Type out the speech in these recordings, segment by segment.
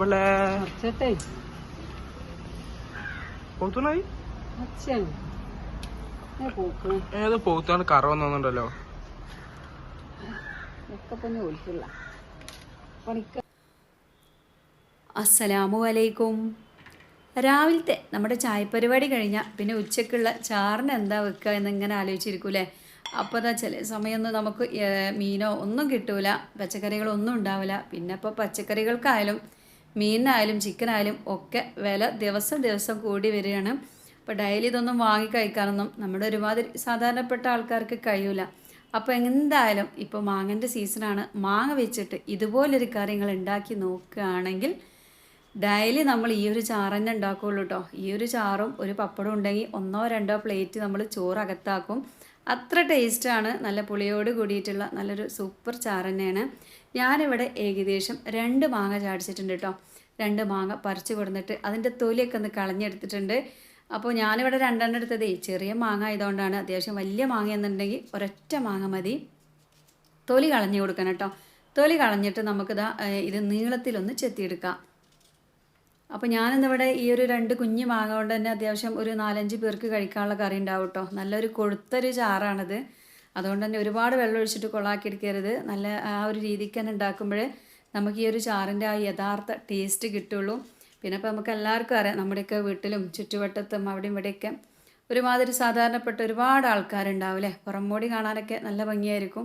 പിള്ളേ. പോത്തുണായി ഏത് പോത്താണ് കറ പണിക്ക. അസ്സലാമു അലൈക്കും. രാവിലത്തെ നമ്മുടെ ചായ പരിപാടി കഴിഞ്ഞാൽ പിന്നെ ഉച്ചക്കുള്ള ചാറിന് എന്താ വെക്കുക എന്നിങ്ങനെ ആലോചിച്ചിരിക്കൂലേ അപ്പോൾ അതാ ചില സമയമൊന്നും നമുക്ക് മീനോ ഒന്നും കിട്ടൂല പച്ചക്കറികളൊന്നും ഉണ്ടാവില്ല. പിന്നെ ഇപ്പോൾ പച്ചക്കറികൾക്കായാലും മീനിനായാലും ചിക്കനായാലും ഒക്കെ വില ദിവസം ദിവസം കൂടി വരികയാണ്. അപ്പോൾ ഡെയിലി ഇതൊന്നും വാങ്ങി കഴിക്കാനൊന്നും നമ്മുടെ ഒരുമാതിരി സാധാരണപ്പെട്ട ആൾക്കാർക്ക് കഴിയൂല. അപ്പോൾ എന്തായാലും ഇപ്പോൾ മാങ്ങന്റെ സീസണാണ്. മാങ്ങ വെച്ചിട്ട് ഇതുപോലൊരു കാര്യങ്ങൾ ഉണ്ടാക്കി നോക്കുകയാണെങ്കിൽ ഡെയിലി നമ്മൾ ഈ ഒരു ചാറ് തന്നെ ഉണ്ടാക്കുകയുള്ളൂ കേട്ടോ ഈ ഒരു ചാറും ഒരു പപ്പടം ഉണ്ടെങ്കിൽ ഒന്നോ രണ്ടോ പ്ലേറ്റ് നമ്മൾ ചോറ് അകത്താക്കും. അത്ര ടേസ്റ്റാണ് നല്ല പുളിയോട് കൂടിയിട്ടുള്ള നല്ലൊരു സൂപ്പർ ചാറ് തന്നെയാണ്. ഞാനിവിടെ ഏകദേശം രണ്ട് മാങ്ങ ചാടിച്ചിട്ടുണ്ട് കേട്ടോ രണ്ട് മാങ്ങ പറിച്ചു കൊടുത്തിട്ട് അതിന്റെ തൊലിയൊക്കെ ഒന്ന് കളഞ്ഞെടുത്തിട്ടുണ്ട്. അപ്പോൾ ഞാനിവിടെ രണ്ടെണ്ണം എടുത്തതേ ചെറിയ മാങ്ങ ആയതുകൊണ്ടാണ് അത്യാവശ്യം വലിയ മാങ്ങ എന്നുണ്ടെങ്കിൽ ഒരൊറ്റ മാങ്ങ മതി. തൊലി കളഞ്ഞു കൊടുക്കണം കേട്ടോ തൊലി കളഞ്ഞിട്ട് നമുക്കിതാ ഇത് നീളത്തിലൊന്ന് ചെത്തിയെടുക്കാം. അപ്പോൾ ഞാനിന്നിവിടെ ഈ ഒരു രണ്ട് കുഞ്ഞു മാങ്ങ കൊണ്ട് തന്നെ അത്യാവശ്യം ഒരു നാലഞ്ച് പേർക്ക് കഴിക്കാനുള്ള കറി ഉണ്ടാവും കേട്ടോ നല്ലൊരു കൊഴുത്തൊരു ചാറാണിത്. അതുകൊണ്ട് തന്നെ ഒരുപാട് വെള്ളം ഒഴിച്ചിട്ട് കൊളാക്കി എടുക്കരുത് നല്ല ആ ഒരു രീതിക്ക് തന്നെ ഉണ്ടാക്കുമ്പോൾ നമുക്ക് ഈ ഒരു ചാറിന്റെ ആ യഥാർത്ഥ ടേസ്റ്റ് കിട്ടുള്ളൂ. പിന്നെ ഇപ്പോൾ നമുക്ക് എല്ലാവർക്കും അറിയാം നമ്മുടെയൊക്കെ വീട്ടിലും ചുറ്റുവട്ടത്തും അവിടെയും ഇവിടെയൊക്കെ ഒരുമാതിരി സാധാരണപ്പെട്ട ഒരുപാട് ആൾക്കാരുണ്ടാവില്ലേ പുറംമോടി കാണാനൊക്കെ നല്ല ഭംഗിയായിരിക്കും.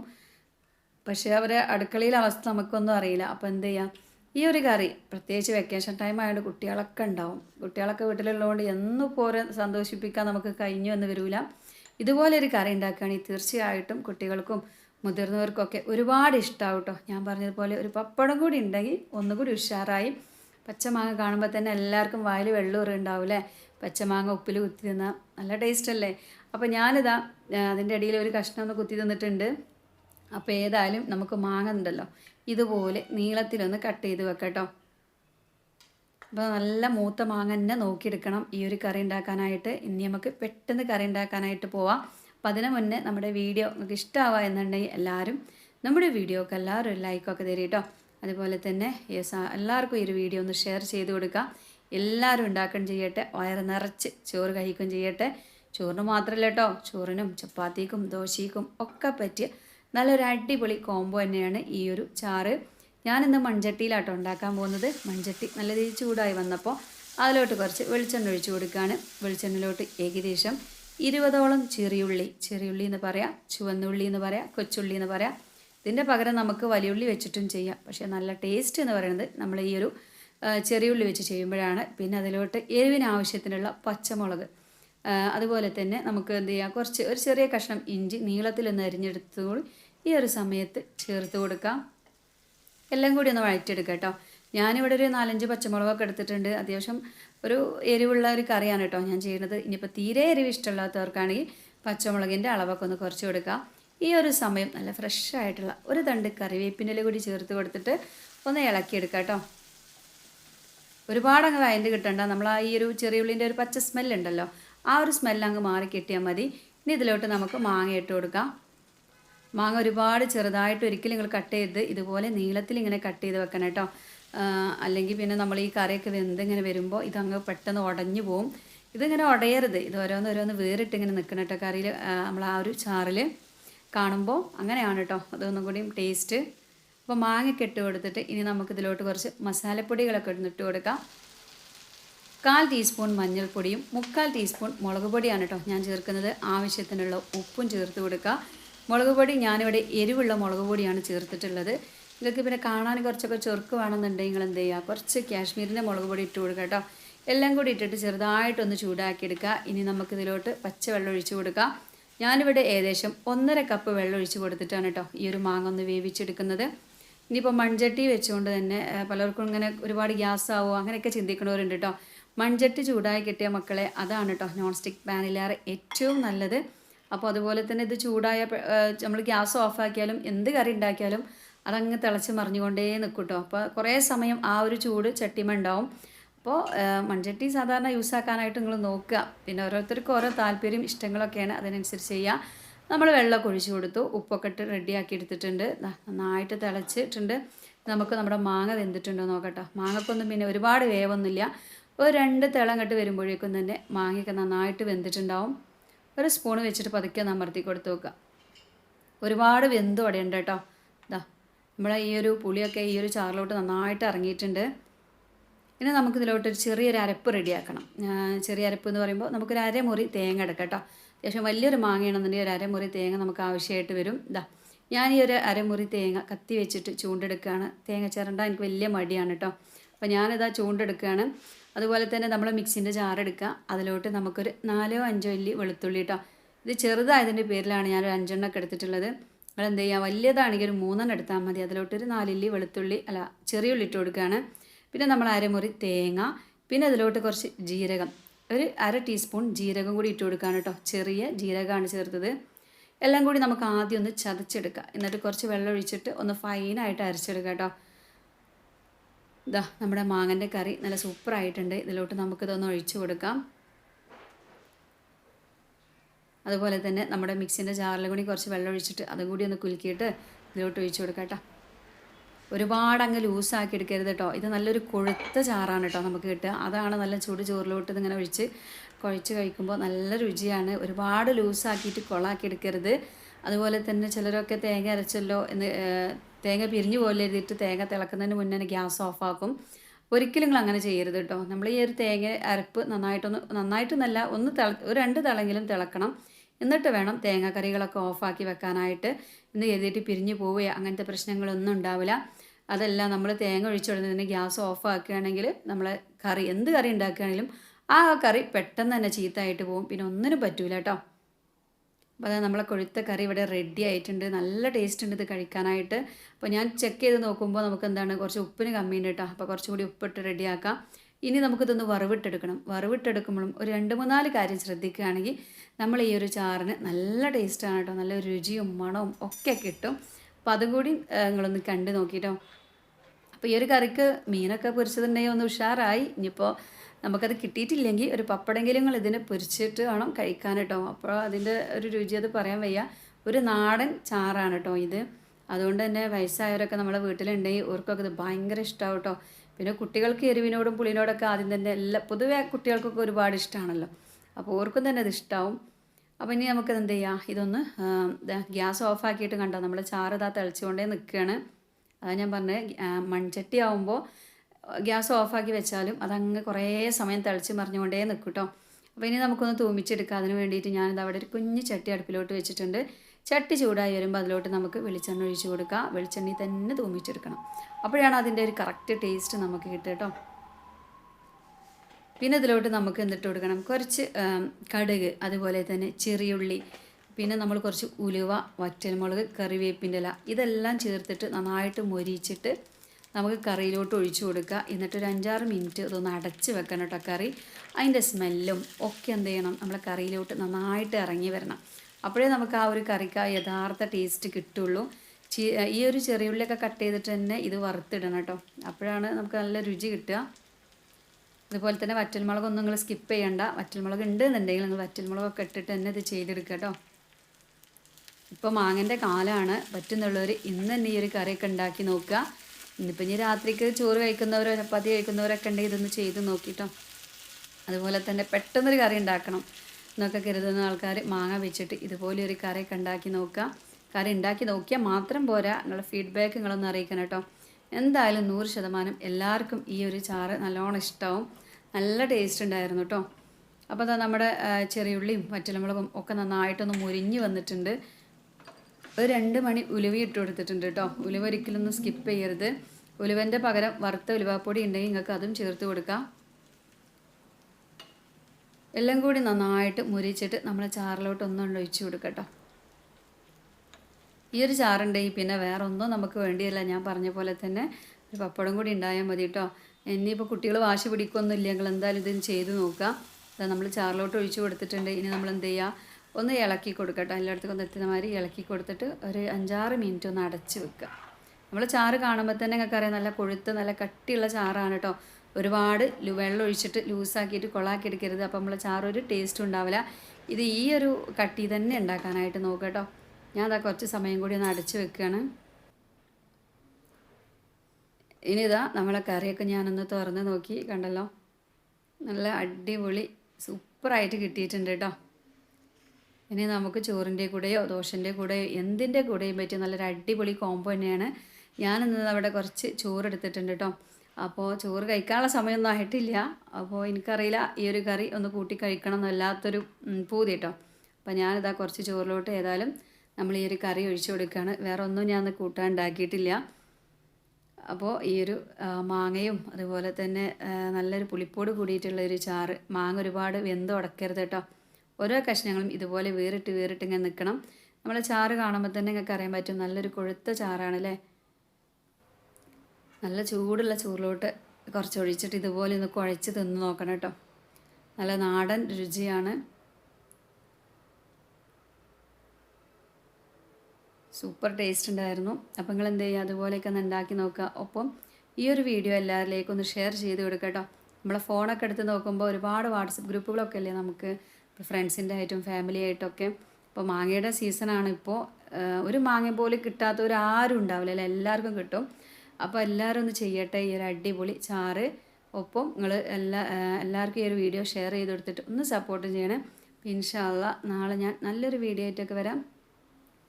പക്ഷേ അവരെ അടുക്കളയിലെ അവസ്ഥ നമുക്കൊന്നും അറിയില്ല. അപ്പോൾ എന്ത് ചെയ്യാം? ഈ ഒരു കറി പ്രത്യേകിച്ച് വെക്കേഷൻ ടൈം ആയതുകൊണ്ട് കുട്ടികളൊക്കെ ഉണ്ടാവും. കുട്ടികളൊക്കെ വീട്ടിലുള്ളതുകൊണ്ട് എന്നും പോരെ സന്തോഷിപ്പിക്കാൻ നമുക്ക് കഴിഞ്ഞു എന്ന് വരില്ല ഇതുപോലെ ഒരു കറി ഉണ്ടാക്കുകയാണെങ്കിൽ തീർച്ചയായിട്ടും കുട്ടികൾക്കും മുതിർന്നവർക്കൊക്കെ ഒരുപാട് ഇഷ്ടമാവും കേട്ടോ ഞാൻ പറഞ്ഞതുപോലെ ഒരു പപ്പടം കൂടി ഉണ്ടെങ്കിൽ ഒന്നുകൂടി ഉഷാറായി. പച്ചമാങ്ങ കാണുമ്പോൾ തന്നെ എല്ലാവർക്കും വായിൽ വെള്ളൂറ് ഉണ്ടാവില്ലേ പച്ചമാങ്ങ ഉപ്പിൽ കുത്തി തിന്നാൽ നല്ല ടേസ്റ്റ് അല്ലേ? അപ്പോൾ ഞാനിതാ അതിന്റെ ഇടയിൽ ഒരു കഷ്ണം ഒന്ന് കുത്തി തിന്നിട്ടുണ്ട്. അപ്പോൾ ഏതായാലും നമുക്ക് മാങ്ങ ഉണ്ടല്ലോ ഇതുപോലെ നീളത്തിലൊന്ന് കട്ട് ചെയ്ത് വെക്കട്ടോ. അപ്പോൾ നല്ല മൂത്ത മാങ്ങ തന്നെ നോക്കിയെടുക്കണം. ഈ ഒരു കറി ഉണ്ടാക്കാനായിട്ട്. ഇനി നമുക്ക് പെട്ടെന്ന് കറി ഉണ്ടാക്കാനായിട്ട് പോവാം. അപ്പം അതിനു മുന്നേ നമ്മുടെ വീഡിയോ നിങ്ങൾക്ക് ഇഷ്ടമാവുക എന്നുണ്ടെങ്കിൽ എല്ലാവരും നമ്മുടെ വീഡിയോക്ക് എല്ലാവരും ഒരു ലൈക്കൊക്കെ തരും അതുപോലെ തന്നെ എല്ലാവർക്കും ഈ ഒരു വീഡിയോ ഒന്ന് ഷെയർ ചെയ്ത് കൊടുക്കുക എല്ലാവരും ഉണ്ടാക്കുകയും ചെയ്യട്ടെ. വയറ് നിറച്ച് ചോറ് കഴിക്കുകയും ചെയ്യട്ടെ. ചോറിന് മാത്രമല്ല കേട്ടോ ചോറിനും ചപ്പാത്തിക്കും ദോശയ്ക്കും ഒക്കെ പറ്റിയ നല്ലൊരു അടിപൊളി കോംബോ തന്നെയാണ് ഈ ഒരു ചാറ്. ഞാനിന്ന് മൺചട്ടിയിലാട്ടോ ഉണ്ടാക്കാൻ പോകുന്നത്. മൺചട്ടി നല്ല രീതിയിൽ ചൂടായി വന്നപ്പോൾ അതിലോട്ട് കുറച്ച് വെളിച്ചെണ്ണ ഒഴിച്ചു കൊടുക്കുകയാണ്. വെളിച്ചെണ്ണയിലോട്ട് ഏകദേശം ഇരുപതോളം ചെറിയുള്ളി ചെറിയുള്ളി എന്ന് പറയാം ചുവന്നുള്ളി എന്ന് പറയാം കൊച്ചുള്ളി എന്ന് പറയാം. ഇതിന്റെ പകരം നമുക്ക് വലിയുള്ളി വെച്ചിട്ടും ചെയ്യാം. പക്ഷേ നല്ല ടേസ്റ്റ് എന്ന് പറയുന്നത് നമ്മൾ ഈ ഒരു ചെറിയുള്ളി വെച്ച് ചെയ്യുമ്പോഴാണ്. പിന്നെ അതിലോട്ട് എരിവിന് ആവശ്യത്തിനുള്ള പച്ചമുളക് അതുപോലെ തന്നെ നമുക്ക് എന്ത് ചെയ്യാം? കുറച്ച് ഒരു ചെറിയ കഷ്ണം ഇഞ്ചി നീളത്തിലൊന്ന് അരിഞ്ഞെടുത്തുകൂടി ഈ ഒരു സമയത്ത് ചേർത്ത് കൊടുക്കാം. എല്ലാം കൂടി ഒന്ന് വഴറ്റിയെടുക്കുക കേട്ടോ. ഞാനിവിടെ ഒരു നാലഞ്ച് പച്ചമുളകൊക്കെ എടുത്തിട്ടുണ്ട്. അത്യാവശ്യം ഒരു എരിവുള്ള ഒരു കറിയാണ് കേട്ടോ ഞാൻ ചെയ്യുന്നത്. ഇനിയിപ്പോൾ തീരെ എരിവ് ഇഷ്ടമില്ലാത്തവർക്കാണെങ്കിൽ പച്ചമുളകിന്റെ അളവൊക്കെ ഒന്ന് കുറച്ച് കൊടുക്കാം. ഈ ഒരു സമയം നല്ല ഫ്രഷ് ആയിട്ടുള്ള ഒരു തണ്ട് കറിവേപ്പിന്റെ കൂടി ചേർത്ത് കൊടുത്തിട്ട് ഒന്ന് ഇളക്കിയെടുക്കുക കേട്ടോ. ഒരുപാട് അങ്ങ് വയന്റെ കിട്ടണ്ട. നമ്മൾ ആ ഈ ഒരു ചെറിയുള്ളിന്റെ ഒരു പച്ച സ്മെല്ലുണ്ടല്ലോ ആ ഒരു സ്മെല്ല് അങ്ങ് മാറി കിട്ടിയാൽ മതി. ഇനി ഇതിലോട്ട് നമുക്ക് മാങ്ങ ഇട്ട് കൊടുക്കാം. മാങ്ങ ഒരുപാട് ചെറുതായിട്ട് ഒരിക്കലും നിങ്ങൾ കട്ട് ചെയ്ത് ഇതുപോലെ നീളത്തിൽ ഇങ്ങനെ കട്ട് ചെയ്ത് വെക്കണം കേട്ടോ. അല്ലെങ്കിൽ പിന്നെ നമ്മൾ ഈ കറിയൊക്കെ വെന്ത് ഇങ്ങനെ വരുമ്പോൾ ഇതങ്ങ് പെട്ടെന്ന് ഉടഞ്ഞു പോവും. ഇതിങ്ങനെ ഉടയരുത് ഇത് ഓരോന്ന് ഓരോന്ന് വേറിട്ട് ഇങ്ങനെ നിൽക്കണം കേട്ടോ കറിയിൽ നമ്മൾ ആ ഒരു ചാറിൽ കാണുമ്പോൾ അങ്ങനെയാണ് കേട്ടോ. അതൊന്നും കൂടിയും ടേസ്റ്റ്. അപ്പോൾ മാങ്ങയൊക്കെ ഇട്ട് കൊടുത്തിട്ട് ഇനി നമുക്കിതിലോട്ട് കുറച്ച് മസാലപ്പൊടികളൊക്കെ ഇട്ടിട്ട് ഇട്ട് കൊടുക്കാം. കാൽ ടീസ്പൂൺ മഞ്ഞൾപ്പൊടിയും മുക്കാൽ ടീസ്പൂൺ മുളക് പൊടിയാണ് കേട്ടോ ഞാൻ ചേർക്കുന്നത്. ആവശ്യത്തിനുള്ള ഉപ്പും ചേർത്ത് കൊടുക്കുക മുളക് പൊടി ഞാനിവിടെ എരിവുള്ള മുളക് പൊടിയാണ് ചേർത്തിട്ടുള്ളത്. നിങ്ങൾക്ക് പിന്നെ കാണാൻ കുറച്ചൊക്കെ ചെറുക്ക് വേണമെന്നുണ്ടെങ്കിൽ നിങ്ങൾ എന്ത് ചെയ്യുക കുറച്ച് കാശ്മീരിന്റെ മുളക് പൊടി ഇട്ട് കൊടുക്കുക കേട്ടോ. എല്ലാം കൂടി ഇട്ടിട്ട് ചെറുതായിട്ടൊന്ന് ചൂടാക്കിയെടുക്കുക. ഇനി നമുക്ക് നമുക്കിതിലോട്ട് പച്ചവെള്ളം ഒഴിച്ച് കൊടുക്കാം. ഞാനിവിടെ ഏകദേശം ഒന്നര കപ്പ് വെള്ളം ഒഴിച്ച് കൊടുത്തിട്ടാണ് കേട്ടോ ഈ ഒരു മാങ്ങ ഒന്ന് വേവിച്ചെടുക്കുന്നത്. ഇനിയിപ്പോൾ മൺചട്ടി വെച്ചുകൊണ്ട് തന്നെ പലർക്കും ഇങ്ങനെ ഒരുപാട് ഗ്യാസ് ആവുമോ അങ്ങനെയൊക്കെ ചിന്തിക്കണവരുണ്ട് കേട്ടോ. മൺചട്ടി ചൂടായി കിട്ടിയ മക്കളെ അതാണ് കേട്ടോ നോൺ സ്റ്റിക്ക് പാനിലേറെ ഏറ്റവും നല്ലത്. അപ്പോൾ അതുപോലെ തന്നെ ഇത് ചൂടായ നമ്മൾ ഗ്യാസ് ഓഫാക്കിയാലും എന്ത് കറി ഉണ്ടാക്കിയാലും അതങ്ങ് തിളച്ച് മറിഞ്ഞുകൊണ്ടേ നിൽക്കും കേട്ടോ അപ്പോൾ കുറേ സമയം ആ ഒരു ചൂട് ചട്ടിമ ഉണ്ടാവും അപ്പോൾ മൺചട്ടി സാധാരണ യൂസ് ആക്കാനായിട്ട് നിങ്ങൾ നോക്കുക. പിന്നെ ഓരോരുത്തർക്കും ഓരോ താല്പര്യം ഇഷ്ടങ്ങളൊക്കെയാണ്. അതിനനുസരിച്ച് ചെയ്യുക നമ്മൾ വെള്ളമൊക്കെ ഒഴിച്ചു കൊടുത്തു. ഉപ്പൊക്കെ ഇട്ട് റെഡിയാക്കി എടുത്തിട്ടുണ്ട്. നന്നായിട്ട് തിളച്ചിട്ടുണ്ട്. നമുക്ക് നമ്മുടെ മാങ്ങ വെന്തിട്ടുണ്ടോ നോക്കട്ടോ. മാങ്ങക്കൊന്നും പിന്നെ ഒരുപാട് വേവൊന്നുമില്ല. ഒരു രണ്ട് തിളം കെട്ട് വരുമ്പോഴേക്കും തന്നെ മാങ്ങയൊക്കെ നന്നായിട്ട് വെന്തിട്ടുണ്ടാവും. ഒരു സ്പൂൺ വെച്ചിട്ട് പതുക്കെ ഒന്ന് അമർത്തി കൊടുത്ത് നോക്കുക ഒരുപാട് വെന്ത് വടയുണ്ട് കേട്ടോ. ഇതാ നമ്മളെ ഈ ഒരു പുളിയൊക്കെ ഈ ഒരു ചാറിലോട്ട് നന്നായിട്ട് ഇറങ്ങിയിട്ടുണ്ട്. ഇനി നമുക്ക് ഇതിലോട്ട് ഒരു ചെറിയൊരു അരപ്പ് റെഡിയാക്കണം. ചെറിയ അരപ്പ് എന്ന് പറയുമ്പോൾ നമുക്കൊരു അരമുറി തേങ്ങ എടുക്കാം കേട്ടോ. അത്യാവശ്യം വലിയൊരു മാങ്ങയാണെന്നുണ്ടെങ്കിൽ ഒരു അരമുറി തേങ്ങ നമുക്ക് ആവശ്യമായിട്ട് വരും. ഇതാ ഞാൻ ഈ ഒരു അരമുറി തേങ്ങ കത്തി വെച്ചിട്ട് ചൂണ്ടെടുക്കുകയാണ്. തേങ്ങ ചിരണ്ട എനിക്ക് വലിയ മടിയാണ് കേട്ടോ. അപ്പോൾ ഞാനിതാ ചൂണ്ടെടുക്കുകയാണ്. അതുപോലെ തന്നെ നമ്മൾ മിക്സിന്റെ ജാറെടുക്കുക അതിലോട്ട് നമുക്കൊരു നാലോ അഞ്ചോ ഇല്ലി വെളുത്തുള്ളി കേട്ടോ ഇത് ചെറുതായതിന്റെ പേരിലാണ് ഞാനൊരു അഞ്ചെണ്ണൊക്കെ എടുത്തിട്ടുള്ളത്. നിങ്ങൾ എന്ത് ചെയ്യുക വലിയതാണെങ്കിൽ ഒരു മൂന്നെണ്ണം എടുത്താൽ മതി. അതിലോട്ട് ഒരു നാലില്ലി വെളുത്തുള്ളി അല്ല ചെറിയ ഉള്ളി ഇട്ട് കൊടുക്കുകയാണ്. പിന്നെ നമ്മൾ അരമുറി തേങ്ങ പിന്നെ അതിലോട്ട് കുറച്ച് ജീരകം. ഒരു അര ടീസ്പൂൺ ജീരകം കൂടി ഇട്ട് കൊടുക്കുകയാണ് കേട്ടോ ചെറിയ ജീരകമാണ് ചേർത്തത്. എല്ലാം കൂടി നമുക്ക് ആദ്യം ഒന്ന് ചതച്ചെടുക്കുക. എന്നിട്ട് കുറച്ച് വെള്ളം ഒഴിച്ചിട്ട് ഒന്ന് ഫൈനായിട്ട് അരച്ചെടുക്കുക കേട്ടോ ഇതാ നമ്മുടെ മാങ്ങന്റെ കറി നല്ല സൂപ്പറായിട്ടുണ്ട്. ഇതിലോട്ട് നമുക്കിതൊന്ന് ഒഴിച്ചു കൊടുക്കാം. അതുപോലെ തന്നെ നമ്മുടെ മിക്സിന്റെ ജാറിൽ കൂടി കുറച്ച് വെള്ളം ഒഴിച്ചിട്ട് അതും കൂടി ഒന്ന് കുലുക്കിയിട്ട് ഇതിലോട്ട് ഒഴിച്ചു കൊടുക്കാം കേട്ടോ. ഒരുപാട് അങ്ങ് ലൂസാക്കി എടുക്കരുത് കേട്ടോ. ഇത് നല്ലൊരു കൊഴുത്ത ചാറാണ് കേട്ടോ നമുക്ക് കിട്ടുക. അതാണ് നല്ല ചൂട് ചോറിലോട്ട് ഇതിങ്ങനെ ഒഴിച്ച് കുഴച്ച് കഴിക്കുമ്പോൾ നല്ല രുചിയാണ്. ഒരുപാട് ലൂസാക്കിയിട്ട് കൊളാക്കി എടുക്കരുത്. അതുപോലെ തന്നെ ചിലരൊക്കെ തേങ്ങ അരച്ചല്ലോ എന്ന് തേങ്ങ പിരിഞ്ഞു പോലെ എഴുതിയിട്ട് തേങ്ങ തിളക്കുന്നതിന് മുന്നേ ഗ്യാസ് ഓഫാക്കും. ഒരിക്കലും നിങ്ങൾ അങ്ങനെ ചെയ്യരുത് കേട്ടോ. നമ്മൾ ഈ ഒരു തേങ്ങ അരപ്പ് നന്നായിട്ടൊന്ന് നന്നായിട്ടൊന്നല്ല ഒന്ന് തിള ഒരു രണ്ട് തിളെങ്കിലും തിളക്കണം. എന്നിട്ട് വേണം തേങ്ങാക്കറികളൊക്കെ ഓഫാക്കി വെക്കാനായിട്ട്. ഇന്ന് എഴുതിയിട്ട് പിരിഞ്ഞു പോവുക അങ്ങനത്തെ പ്രശ്നങ്ങളൊന്നും ഉണ്ടാവില്ല. അതല്ല നമ്മൾ തേങ്ങ ഒഴിച്ചുകൊടുത്തതിന് ഗ്യാസ് ഓഫ് ആക്കുകയാണെങ്കിൽ നമ്മളെ കറി എന്ത് കറി ഉണ്ടാക്കുകയാണെങ്കിലും ആ കറി പെട്ടെന്ന് തന്നെ ചീത്തയായിട്ട് പോകും. പിന്നെ ഒന്നിനും പറ്റൂല കേട്ടോ. അപ്പോൾ അതായത് നമ്മളെ കൊഴുത്ത കറി ഇവിടെ റെഡി ആയിട്ടുണ്ട്. നല്ല ടേസ്റ്റ് ഉണ്ട് ഇത് കഴിക്കാനായിട്ട്. അപ്പോൾ ഞാൻ ചെക്ക് ചെയ്ത് നോക്കുമ്പോൾ നമുക്ക് എന്താണ് കുറച്ച് ഉപ്പിന് കമ്മിയുണ്ട് കേട്ടോ. അപ്പോൾ കുറച്ചും കൂടി ഉപ്പിട്ട് റെഡിയാക്കാം ഇനി നമുക്കിതൊന്ന് വറവിട്ടെടുക്കണം. വറവിട്ടെടുക്കുമ്പോഴും ഒരു രണ്ട് മൂന്നാൽ കാര്യം ശ്രദ്ധിക്കുകയാണെങ്കിൽ നമ്മൾ ഈ ഒരു ചാറിന് നല്ല ടേസ്റ്റാണ് കേട്ടോ. നല്ല രുചിയും മണവും ഒക്കെ കിട്ടും. അപ്പോൾ അതും കൂടി നിങ്ങളൊന്ന് കണ്ട് നോക്കിയിട്ടോ അപ്പോൾ ഈ ഒരു കറിക്ക് മീനൊക്കെ പൊരിച്ചതുണ്ടെങ്കിൽ ഒന്ന് ഉഷാറായി. ഇനിയിപ്പോൾ നമുക്കത് കിട്ടിയിട്ടില്ലെങ്കിൽ ഒരു പപ്പടെങ്കിലും നിങ്ങൾ ഇതിനെ പൊരിച്ചിട്ട് വേണം കഴിക്കാൻ കേട്ടോ. അപ്പോൾ അതിന്റെ ഒരു രുചി അത് പറയാൻ വയ്യ. ഒരു നാടൻ ചാറാണ് കേട്ടോ ഇത്. അതുകൊണ്ട് തന്നെ വയസ്സായവരൊക്കെ നമ്മുടെ വീട്ടിലുണ്ടെങ്കിൽ ഓർക്കൊക്കെ ഇത് ഭയങ്കര ഇഷ്ടമാവും കേട്ടോ. പിന്നെ കുട്ടികൾക്ക് എരിവിനോടും പുളിനോടൊക്കെ ആദ്യം തന്നെ എല്ലാ പൊതുവെ കുട്ടികൾക്കൊക്കെ ഒരുപാട് ഇഷ്ടമാണല്ലോ അപ്പോൾ ഓർക്കും തന്നെ അത് ഇഷ്ടമാവും അപ്പോൾ ഇനി നമുക്കത് എന്ത് ചെയ്യാം? ഇതൊന്ന് ഗ്യാസ് ഓഫാക്കിയിട്ട് കണ്ടോ? നമ്മൾ ചാറ് ഇതാ തിളച്ചുകൊണ്ടേ നിൽക്കുകയാണ്. അതാ ഞാൻ പറഞ്ഞത് മൺചട്ടി ആവുമ്പോൾ ഗ്യാസ് ഓഫാക്കി വെച്ചാലും അതങ്ങ് കുറേ സമയം തിളച്ച് മറിഞ്ഞുകൊണ്ടേ നിൽക്കും കേട്ടോ അപ്പോൾ ഇനി നമുക്കൊന്ന് തൂമിച്ചെടുക്കാം. അതിന് വേണ്ടിയിട്ട് ഞാനിത് അവിടെ ഒരു കുഞ്ഞ് ചട്ടി അടുപ്പിലോട്ട് വെച്ചിട്ടുണ്ട്. ചട്ടി ചൂടായി വരുമ്പോൾ അതിലോട്ട് നമുക്ക് വെളിച്ചെണ്ണ ഒഴിച്ച് കൊടുക്കാം. വെളിച്ചെണ്ണയിൽ തന്നെ തൂമിച്ചെടുക്കണം. അപ്പോഴാണ് അതിന്റെ ഒരു കറക്റ്റ് ടേസ്റ്റ് നമുക്ക് കിട്ടുക കേട്ടോ പിന്നെ ഇതിലോട്ട് നമുക്ക് എന്തിട്ട് കൊടുക്കണം? കുറച്ച് കടുക് അതുപോലെ തന്നെ ചെറിയുള്ളി പിന്നെ നമ്മൾ കുറച്ച് ഉലുവ വറ്റൽമുളക് കറിവേപ്പിന്റെ ഇല ഇതെല്ലാം ചേർത്തിട്ട് നന്നായിട്ട് മൊരിച്ചിട്ട് നമുക്ക് കറിയിലോട്ട് ഒഴിച്ചു കൊടുക്കുക. എന്നിട്ട് ഒരു അഞ്ചാറ് മിനിറ്റ് ഇതൊന്ന് അടച്ച് വെക്കണം കേട്ടോ കറി. അതിന്റെ സ്മെല്ലും ഒക്കെ എന്ത് ചെയ്യണം? നമ്മൾ കറിയിലോട്ട് നന്നായിട്ട് ഇറങ്ങി വരണം. അപ്പോഴേ നമുക്ക് ആ ഒരു കറിക്ക് ആ യഥാർത്ഥ ടേസ്റ്റ് കിട്ടുള്ളൂ. ഈ ഒരു ചെറിയുള്ളിയൊക്കെ കട്ട് ചെയ്തിട്ട് തന്നെ ഇത് വറുത്തിടണം കേട്ടോ. അപ്പോഴാണ് നമുക്ക് നല്ല രുചി കിട്ടുക. അതുപോലെ തന്നെ വറ്റൽമുളകൊന്നും നിങ്ങൾ സ്കിപ്പ് ചെയ്യണ്ട. വറ്റൽമുളക് ഉണ്ട് എന്നുണ്ടെങ്കിൽ നിങ്ങൾ വറ്റൽമുളകൊക്കെ ഇട്ടിട്ട് തന്നെ ഇത് ചെയ്തെടുക്കുക കേട്ടോ. ഇപ്പോൾ മാങ്ങന്റെ കാലമാണ് പറ്റുന്നുള്ളവർ ഇന്ന് തന്നെ ഈ ഒരു കറിയൊക്കെ ഉണ്ടാക്കി നോക്കുക. ഇന്നിപ്പോൾ ഇനി രാത്രിക്ക് ചോറ് കഴിക്കുന്നവരോ ചപ്പാത്തി കഴിക്കുന്നവരൊക്കെ ഉണ്ടെങ്കിൽ ഇതൊന്ന് ചെയ്ത് നോക്കിട്ടോ. അതുപോലെ തന്നെ പെട്ടെന്നൊരു കറി ഉണ്ടാക്കണം എന്നൊക്കെ കരുതുന്ന ആൾക്കാർ മാങ്ങ വെച്ചിട്ട് ഇതുപോലെ ഒരു കറിയൊക്കെ ഉണ്ടാക്കി നോക്കുക. കറി ഉണ്ടാക്കി നോക്കിയാൽ മാത്രം പോരാ. നിങ്ങളുടെ ഫീഡ്ബാക്ക് നിങ്ങളൊന്ന് അറിയിക്കണം കേട്ടോ. എന്തായാലും നൂറ് ശതമാനം എല്ലാവർക്കും ഈ ഒരു ചാറ് നല്ലോണം ഇഷ്ടമാവും നല്ല ടേസ്റ്റ് ഉണ്ടായിരുന്നു കേട്ടോ. അപ്പോൾ നമ്മുടെ ചെറിയുള്ളിയും വറ്റൽമുളകും ഒക്കെ നന്നായിട്ടൊന്ന് മുരിഞ്ഞ് വന്നിട്ടുണ്ട്. ഒരു രണ്ട് മണി ഉലുവ ഇട്ട് കൊടുത്തിട്ടുണ്ട് കേട്ടോ ഉലുവ ഒരിക്കലൊന്നും സ്കിപ്പ് ചെയ്യരുത്. ഉലുവന്റെ പകരം വറുത്ത ഉലുവാപ്പൊടി ഉണ്ടെങ്കിൽ നിങ്ങൾക്ക് അതും ചേർത്ത് കൊടുക്കാം. എല്ലാം കൂടി നന്നായിട്ട് മുരിച്ചിട്ട് നമ്മൾ ചാറിലോട്ട് ഒന്നും ഒഴിച്ചു കൊടുക്കട്ടോ ഈ ഒരു ചാറുണ്ടെങ്കിൽ പിന്നെ വേറെ ഒന്നും നമുക്ക് വേണ്ടിയല്ല. ഞാൻ പറഞ്ഞ പോലെ തന്നെ ഒരു പപ്പടം കൂടി ഉണ്ടായാൽ മതി കേട്ടോ ഇനിയിപ്പോൾ കുട്ടികൾ വാശി പിടിക്കൊന്നുമില്ല ഞങ്ങൾ എന്തായാലും ഇത് ചെയ്ത് നോക്കാം നമ്മൾ ചാറിലോട്ട് ഒഴിച്ചു കൊടുത്തിട്ടുണ്ട്. ഇനി നമ്മൾ എന്ത് ചെയ്യുക? ഒന്ന് ഇളക്കി കൊടുക്കട്ടോ. എല്ലായിടത്തും ഒന്ന് എത്തുന്ന മാതിരി ഇളക്കി കൊടുത്തിട്ട് ഒരു അഞ്ചാറ് മിനിറ്റ് ഒന്ന് അടച്ച് വെക്കുക. നമ്മൾ ചാറ് കാണുമ്പോൾ തന്നെ നിങ്ങൾക്ക് അറിയാം നല്ല കൊഴുത്ത് നല്ല കട്ടിയുള്ള ചാറാണ് കേട്ടോ ഒരുപാട് വെള്ളം ഒഴിച്ചിട്ട് ലൂസാക്കിയിട്ട് കൊളാക്കി എടുക്കരുത്. അപ്പോൾ നമ്മൾ ചാറ് ഒരു ടേസ്റ്റും ഉണ്ടാവില്ല. ഇത് ഈ ഒരു കട്ടി തന്നെ ഉണ്ടാക്കാനായിട്ട് നോക്കുക കേട്ടോ ഞാൻ അതാ കുറച്ച് സമയം കൂടി ഒന്ന് അടച്ച് വെക്കുകയാണ് ഇനി ഇതാ നമ്മളെ കറിയൊക്കെ ഞാനൊന്ന് തുറന്ന് നോക്കി. കണ്ടല്ലോ? നല്ല അടിപൊളി സൂപ്പറായിട്ട് കിട്ടിയിട്ടുണ്ട് കേട്ടോ ഇനി നമുക്ക് ചോറിന്റെ കൂടെയോ ദോശന്റെ കൂടെയോ എന്തിന്റെ കൂടെയും പറ്റിയ നല്ലൊരു അടിപൊളി കോംബോ തന്നെയാണ്. ഞാനിന്ന് അവിടെ കുറച്ച് ചോറ് എടുത്തിട്ടുണ്ട് കേട്ടോ. അപ്പോൾ ചോറ് കഴിക്കാനുള്ള സമയമൊന്നും ആയിട്ടില്ല. അപ്പോൾ എനിക്കറിയില്ല ഈ ഒരു കറി ഒന്ന് കൂട്ടി കഴിക്കണം എന്നല്ലാത്തൊരു പൂതി കേട്ടോ. അപ്പോൾ ഞാനിതാ കുറച്ച് ചോറിലോട്ട് ഏതായാലും നമ്മൾ ഈ ഒരു കറി ഒഴിച്ചു കൊടുക്കുകയാണ്. വേറെ ഒന്നും ഞാൻ ഇന്ന് കൂട്ടാൻ ഉണ്ടാക്കിയിട്ടില്ല. അപ്പോൾ ഈ ഒരു മാങ്ങയും അതുപോലെ തന്നെ നല്ലൊരു പുളിപ്പോട് കൂടിയിട്ടുള്ള ഒരു ചാറ്. മാങ്ങ ഒരുപാട് വെന്ത് ഉടക്കരുത് കേട്ടോ. ഓരോ കഷ്ണങ്ങളും ഇതുപോലെ വേറിട്ട് വേറിട്ട് ഇങ്ങനെ നിൽക്കണം നമ്മൾ ചാറ് കാണുമ്പോൾ തന്നെ നിങ്ങൾക്ക് അറിയാൻ പറ്റും നല്ലൊരു കൊഴുത്ത ചാറാണ് അല്ലേ നല്ല ചൂടുള്ള ചോറിലോട്ട് കുറച്ച് ഒഴിച്ചിട്ട് ഇതുപോലെ ഒന്ന് കുഴച്ച് തിന്ന് നോക്കണം കേട്ടോ. നല്ല നാടൻ രുചിയാണ്. സൂപ്പർ ടേസ്റ്റ് ഉണ്ടായിരുന്നു. അപ്പം നിങ്ങൾ എന്ത് ചെയ്യുക? അതുപോലെയൊക്കെ ഒന്ന് ഉണ്ടാക്കി നോക്കുക. ഒപ്പം ഈ ഒരു വീഡിയോ എല്ലാവരിലേക്കും ഒന്ന് ഷെയർ ചെയ്ത് കൊടുക്കാം കേട്ടോ. നമ്മളെ ഫോണൊക്കെ എടുത്ത് നോക്കുമ്പോൾ ഒരുപാട് വാട്സപ്പ് ഗ്രൂപ്പുകളൊക്കെ അല്ലേ നമുക്ക്? ഇപ്പോൾ ഫ്രണ്ട്സിന്റെ ആയിട്ടും ഫാമിലി ആയിട്ടൊക്കെ ഇപ്പോൾ മാങ്ങയുടെ സീസണാണ് ഇപ്പോൾ ഒരു മാങ്ങ പോലും കിട്ടാത്തവരാരും ഉണ്ടാവില്ല. അല്ലേ എല്ലാവർക്കും കിട്ടും. അപ്പോൾ എല്ലാവരും ഒന്ന് ചെയ്യട്ടെ ഈ ഒരു അടിപൊളി ചാറ്. ഒപ്പം നിങ്ങൾ എല്ലാ എല്ലാവർക്കും ഈ ഒരു വീഡിയോ ഷെയർ ചെയ്ത് കൊടുത്തിട്ട് ഒന്ന് സപ്പോർട്ട് ചെയ്യണേ. ഇൻഷാല്ല നാളെ ഞാൻ നല്ലൊരു വീഡിയോ ആയിട്ടൊക്കെ വരാം.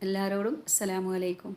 എല്ലാവരോടും അസ്സലാമു അലൈക്കും.